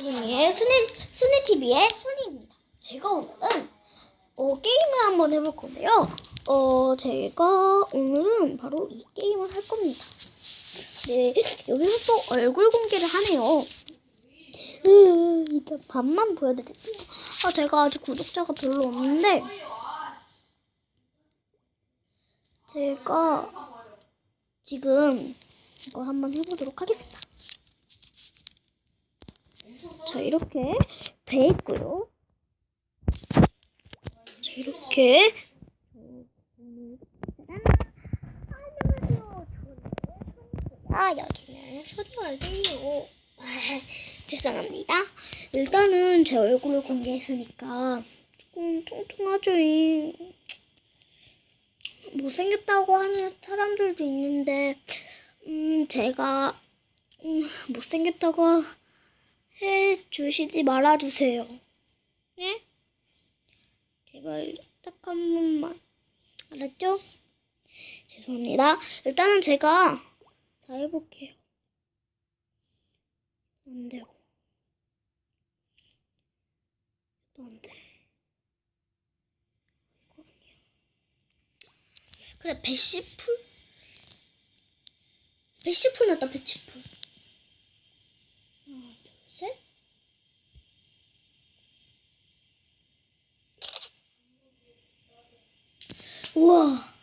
스니의 스니 스니TV의 순이입니다. 제가 오늘은 어, 게임을 한번 해볼 건데요. 어 제가 오늘은 바로 이 게임을 할 겁니다. 네 여기서 또 얼굴 공개를 하네요. 으, 일단 반만 보여드릴게요. 아 제가 아직 구독자가 별로 없는데 제가 지금 이걸 한번 해보도록 하겠습니다. 자 이렇게 배 있고요. 자 이렇게 아 여기는 소리월드예요. 죄송합니다. 일단은 제 얼굴을 공개했으니까 조금 통통하죠. 이. 못생겼다고 하는 사람들도 있는데 음 제가 음, 못생겼다고 해 주시지 말아 주세요. 네? 제발 딱 한 번만 알았죠? 죄송합니다. 일단은 제가 다 해볼게요. 안 되고 또안 돼. 이거 아니야. 그래 배시풀 배시풀 났다 배시풀. 하나 둘 셋. 우와.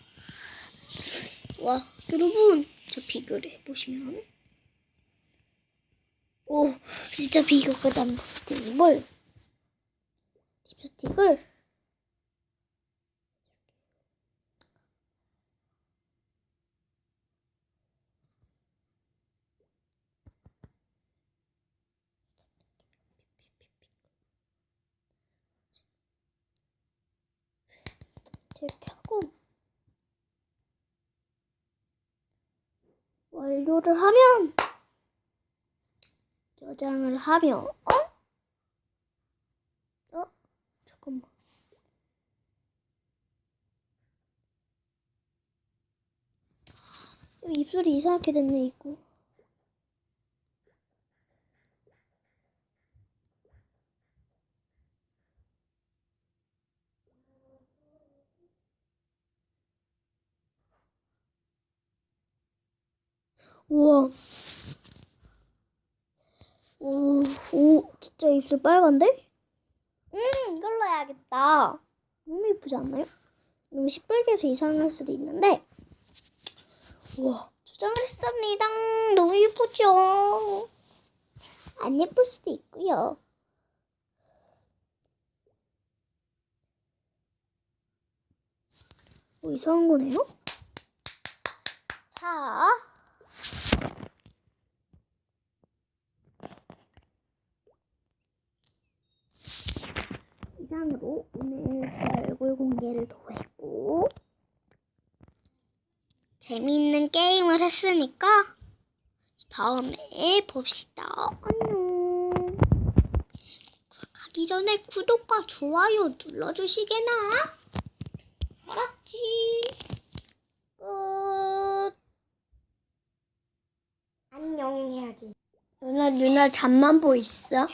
와, 여러분, 저 비교를 해보시면. 오, 진짜 비교가 난다. 이걸, 립스틱을, 이렇게 하고, 완료를 하면 저장을 하면 어? 어? 잠깐만 입술이 이상하게 됐네 이거 우와 오, 오, 진짜 입술 빨간데? 음, 이걸로 해야겠다. 너무 예쁘지 않나요? 너무 시뻘개서 이상할 수도 있는데. 우와, 조장을 했습니다. 너무 예쁘죠? 안 예쁠 수도 있고요. 뭐 이상한 거네요? 자. 이상으로 오늘 제 얼굴 공개를 더 했고 재미있는 게임을 했으니까 다음에 봅시다. 안녕. 가기 전에 구독과 좋아요 눌러주시게나. 알았지? 끝. 안녕 해야지. 누나 누나 잠만 보고 있어?